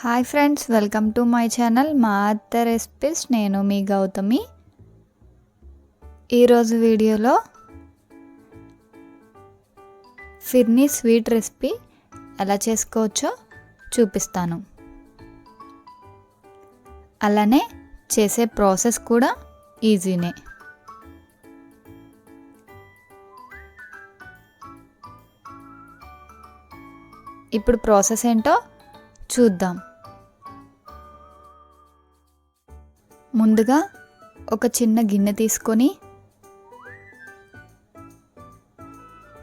Hi friends welcome to my channel మా అత్త recipes. నేను మీ గౌతమి. ఈరోజు వీడియోలో ఫిర్నీ స్వీట్ రెసిపీ ఎలా చేసుకోవచ్చో చూపిస్తాను. అలానే చేసే ప్రాసెస్ కూడా ఈజీనే. ఇప్పుడు ప్రాసెస్ ఏంటో చూద్దాం. ముందుగా ఒక చిన్న గిన్నె తీసుకొని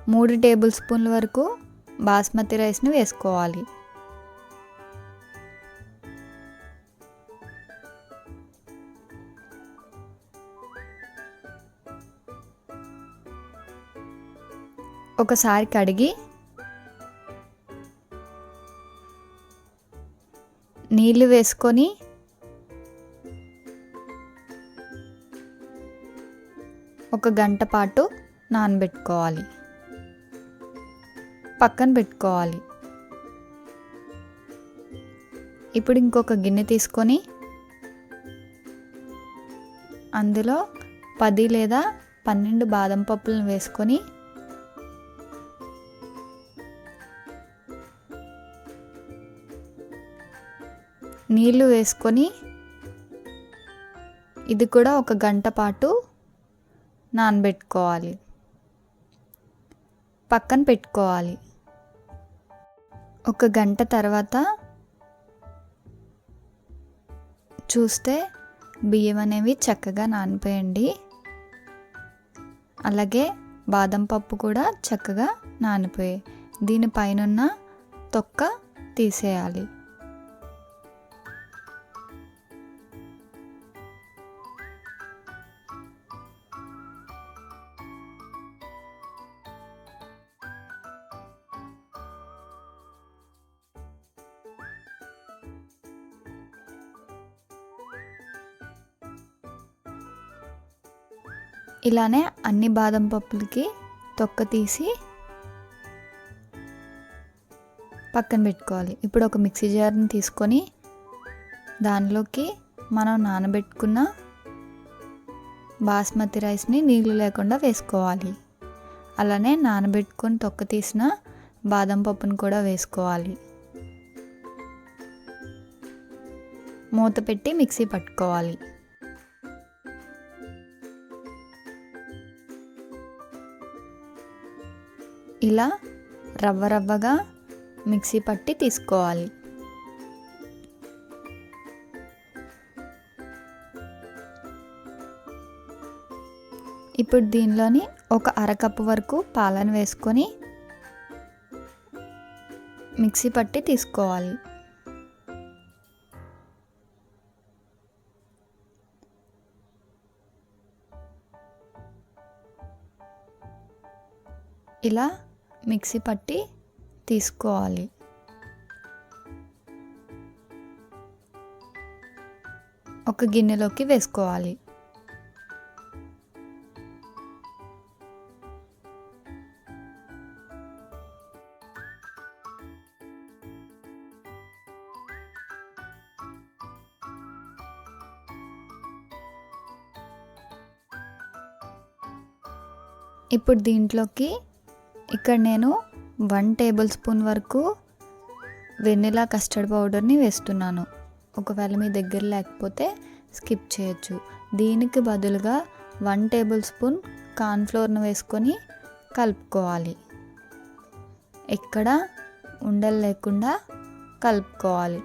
మూడు టేబుల్ స్పూన్ల వరకు బాస్మతి రైస్ని వేసుకోవాలి. ఒకసారి కడిగి నీళ్ళు వేసుకొని ఒక గంట పాటు నానబెట్టుకోవాలి. పక్కన పెట్టుకోవాలి. ఇప్పుడు ఇంకొక గిన్నె తీసుకొని అందులో పది లేదా పన్నెండు బాదం పప్పులను వేసుకొని నీళ్ళు వేసుకొని ఇది కూడా ఒక గంట పాటు నానబెట్టుకోవాలి. పక్కన పెట్టుకోవాలి. ఒక గంట తర్వాత చూస్తే బియ్యం అనేవి చక్కగా నానిపోయండి. అలాగే బాదం పప్పు కూడా చక్కగా నానిపోయాయి. దీనిపైనున్న తొక్క తీసేయాలి. ఇలానే అన్ని బాదం పప్పులకి తొక్క తీసి పక్కన పెట్టుకోవాలి. ఇప్పుడు ఒక మిక్సీ జార్ని తీసుకొని దానిలోకి మనం నానబెట్టుకున్న బాస్మతి రైస్ని నీళ్ళు లేకుండా వేసుకోవాలి. అలానే నానబెట్టుకొని తొక్క తీసిన బాదం పప్పును కూడా వేసుకోవాలి. మూత పెట్టి మిక్సీ పట్టుకోవాలి. ఇలా రవ్వ రవ్వగా మిక్సీ పట్టి తీసుకోవాలి. ఇప్పుడు దీనిలోని ఒక అరకప్పు వరకు పాలను వేసుకొని మిక్సీ పట్టి తీసుకోవాలి. ఇలా మిక్సీ పట్టి తీసుకోవాలి. ఒక గిన్నెలోకి వేసుకోవాలి. ఇప్పుడు దీంట్లోకి ఇక్కడ నేను వన్ టేబుల్ స్పూన్ వరకు వెనిలా కస్టర్డ్ పౌడర్ని వేస్తున్నాను. ఒకవేళ మీ దగ్గర లేకపోతే స్కిప్ చేయొచ్చు. దీనికి బదులుగా వన్ టేబుల్ స్పూన్ కార్న్ఫ్లోర్ను వేసుకొని కలుపుకోవాలి. ఎక్కడ ఉండలు లేకుండా కలుపుకోవాలి.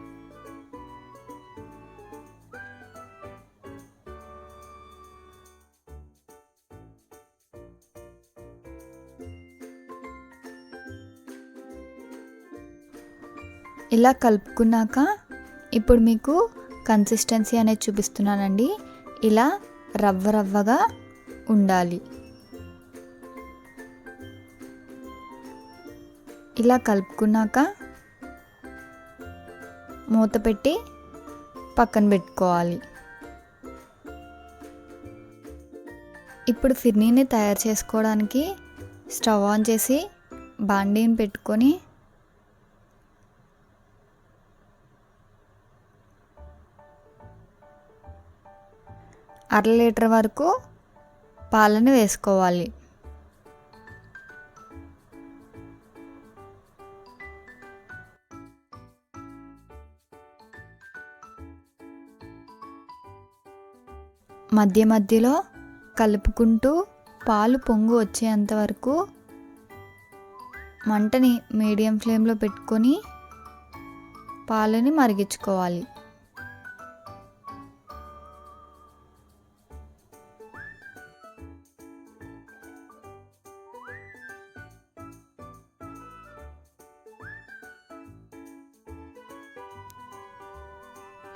ఇలా కలుపుకున్నాక ఇప్పుడు మీకు కన్సిస్టెన్సీ అనేది చూపిస్తున్నానండి. ఇలా రవ్వ రవ్వగా ఉండాలి. ఇలా కలుపుకున్నాక మూత పెట్టి పక్కన పెట్టుకోవాలి. ఇప్పుడు ఫిర్నీని తయారు చేసుకోవడానికి స్టవ్ ఆన్ చేసి బాండీని పెట్టుకొని అర లీటర్ వరకు పాలని వేసుకోవాలి. మధ్య మధ్యలో కలుపుకుంటూ పాలు పొంగు వచ్చేంత వరకు మంటని మీడియం ఫ్లేమ్లో పెట్టుకొని పాలని మరిగించుకోవాలి.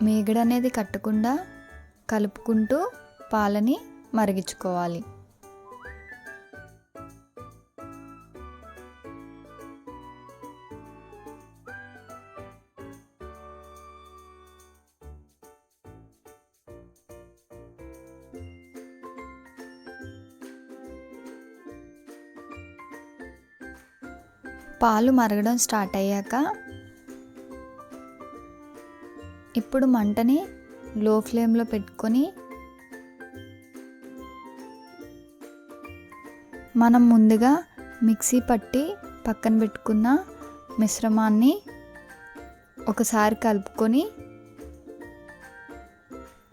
మీగడ అనేది కట్టకుండా కలుపుకుంటూ పాలని మరిగించుకోవాలి. పాలు మరగడం స్టార్ట్ అయ్యాక ఇప్పుడు మంటని లో ఫ్లేమ్లో పెట్టుకొని మనం ముందుగా మిక్సీ పట్టి పక్కన పెట్టుకున్న మిశ్రమాన్ని ఒకసారి కలుపుకొని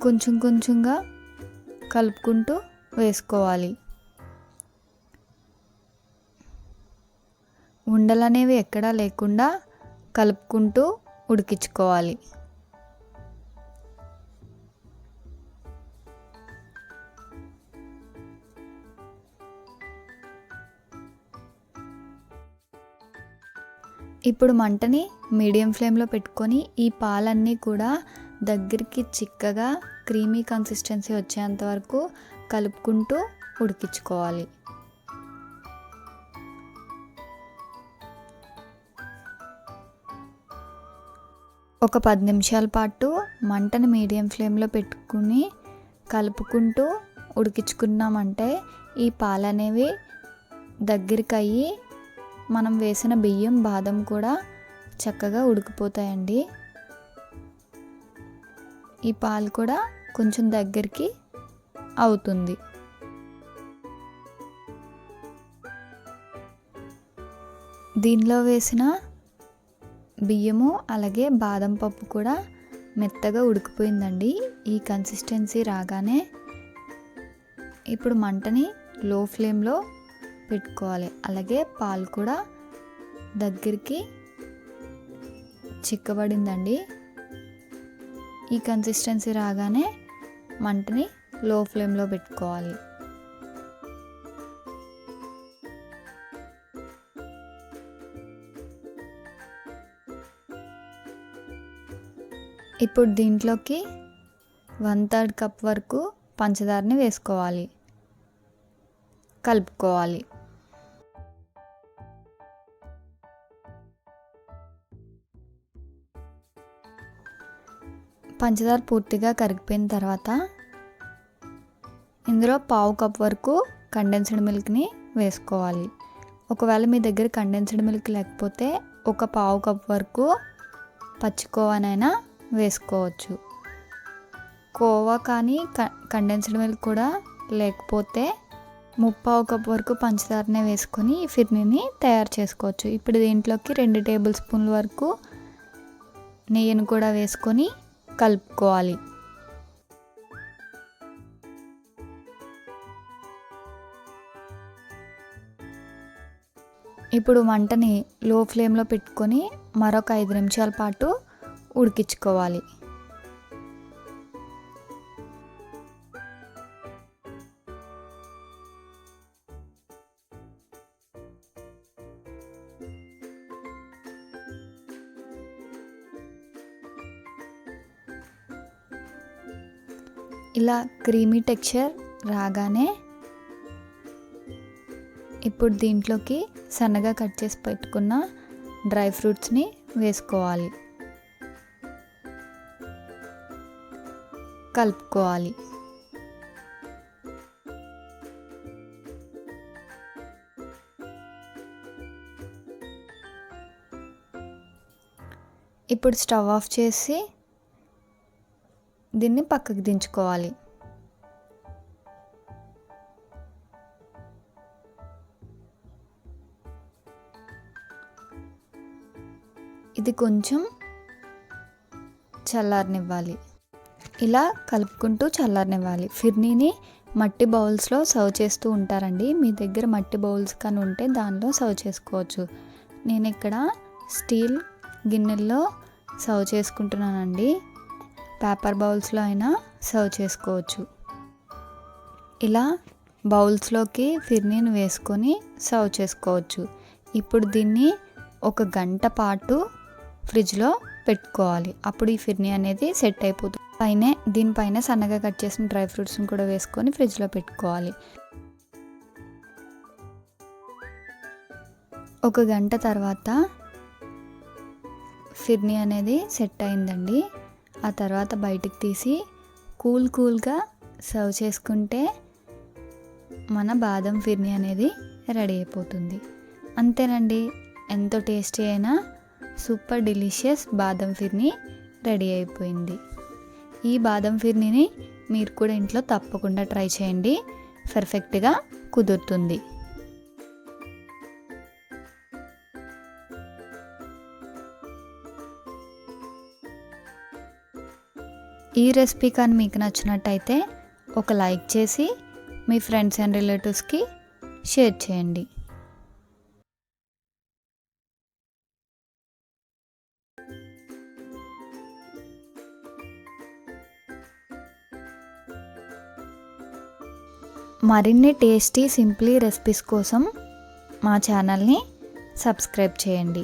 కొంచెం కొంచెంగా కలుపుకుంటూ వేసుకోవాలి. ఉండలనేవి ఎక్కడా లేకుండా కలుపుకుంటూ ఉడికించుకోవాలి. ఇప్పుడు మంటని మీడియం ఫ్లేమ్లో పెట్టుకొని ఈ పాలన్నీ కూడా దగ్గరికి చిక్కగా క్రీమీ కన్సిస్టెన్సీ వచ్చేంత వరకు కలుపుకుంటూ ఉడికించుకోవాలి. ఒక పది నిమిషాల పాటు మంటని మీడియం ఫ్లేమ్లో పెట్టుకుని కలుపుకుంటూ ఉడికించుకున్నామంటే ఈ పాలు అనేవి దగ్గరికి అయ్యి మనం వేసిన బియ్యం బాదం కూడా చక్కగా ఉడికిపోతాయండి. ఈ పాలు కూడా కొంచెం దగ్గరికి అవుతుంది. దీనిలో వేసిన బియ్యము అలాగే బాదం పప్పు కూడా మెత్తగా ఉడికిపోయిందండి. ఈ కన్సిస్టెన్సీ రాగానే ఇప్పుడు మంటని లో ఫ్లేమ్లో పెట్టుకోవాలి. అలాగే పాలు కూడా దగ్గరికి చిక్కబడిందండి. ఈ కన్సిస్టెన్సీ రాగానే మంటని లో ఫ్లేమ్లో పెట్టుకోవాలి. ఇప్పుడు దీంట్లోకి వన్ థర్డ్ కప్ వరకు పంచదారని వేసుకోవాలి. కలుపుకోవాలి. పంచదార పూర్తిగా కరిగిపోయిన తర్వాత ఇందులో పావు కప్ వరకు కండెన్స్డ్ మిల్క్ని వేసుకోవాలి. ఒకవేళ మీ దగ్గర కండెన్స్డ్ మిల్క్ లేకపోతే ఒక పావు కప్ వరకు పచ్చికోవానైనా వేసుకోవచ్చు. కోవా కానీ కండెన్స్డ్ మిల్క్ కూడా లేకపోతే ముప్పావు కప్ వరకు పంచదారనే వేసుకొని ఈ ఫిర్నీని తయారు చేసుకోవచ్చు. ఇప్పుడు దీంట్లోకి రెండు టేబుల్ స్పూన్ల వరకు నెయ్యిని కూడా వేసుకొని కలుపుకోవాలి. ఇప్పుడు మంటని లో ఫ్లేమ్లో పెట్టుకొని మరొక ఐదు నిమిషాల పాటు ఉడికించుకోవాలి. ఇలా క్రీమీ టెక్స్చర్ రాగానే ఇప్పుడు దీంట్లోకి సన్నగా కట్ చేసి పెట్టుకున్న డ్రై ఫ్రూట్స్ని వేసుకోవాలి. కలుపుకోవాలి. ఇప్పుడు స్టవ్ ఆఫ్ చేసి దీన్ని పక్కకు దించుకోవాలి. ఇది కొంచెం చల్లారనివ్వాలి. ఇలా కలుపుకుంటూ చల్లారనివ్వాలి. ఫిర్నీని మట్టి బౌల్స్లో సర్వ్ చేస్తూ ఉంటారండి. మీ దగ్గర మట్టి బౌల్స్ కానీ ఉంటే దానిలో సర్వ్ చేసుకోవచ్చు. నేను ఇక్కడ స్టీల్ గిన్నెల్లో సర్వ్ చేసుకుంటున్నానండి. పేపర్ బౌల్స్లో అయినా సర్వ్ చేసుకోవచ్చు. ఇలా బౌల్స్లోకి ఫిర్నీని వేసుకొని సర్వ్ చేసుకోవచ్చు. ఇప్పుడు దీన్ని ఒక గంట పాటు ఫ్రిడ్జ్లో పెట్టుకోవాలి. అప్పుడు ఈ ఫిర్నీ అనేది సెట్ అయిపోతుంది. పైన దీనిపైన సన్నగా కట్ చేసిన డ్రై ఫ్రూట్స్ని కూడా వేసుకొని ఫ్రిడ్జ్లో పెట్టుకోవాలి. ఒక గంట తర్వాత ఫిర్నీ అనేది సెట్ అయిందండి. ఆ తర్వాత బయటికి తీసి కూల్ కూల్గా సర్వ్ చేసుకుంటే మన బాదం ఫిర్నీ అనేది రెడీ అయిపోతుంది. అంతేనండి. ఎంతో టేస్టీ అయినా సూపర్ డెలిషియస్ బాదం ఫిర్నీ రెడీ అయిపోయింది. ఈ బాదం ఫిర్నీని మీరు కూడా ఇంట్లో తప్పకుండా ట్రై చేయండి. పర్ఫెక్ట్గా కుదురుతుంది. ఈ రెసిపీ కానీ మీకు నచ్చినట్టయితే ఒక లైక్ చేసి మీ ఫ్రెండ్స్ అండ్ రిలేటివ్స్కి షేర్ చేయండి. మరిన్ని టేస్టీ సింప్లీ రెసిపీస్ కోసం మా ఛానల్ని సబ్స్క్రైబ్ చేయండి.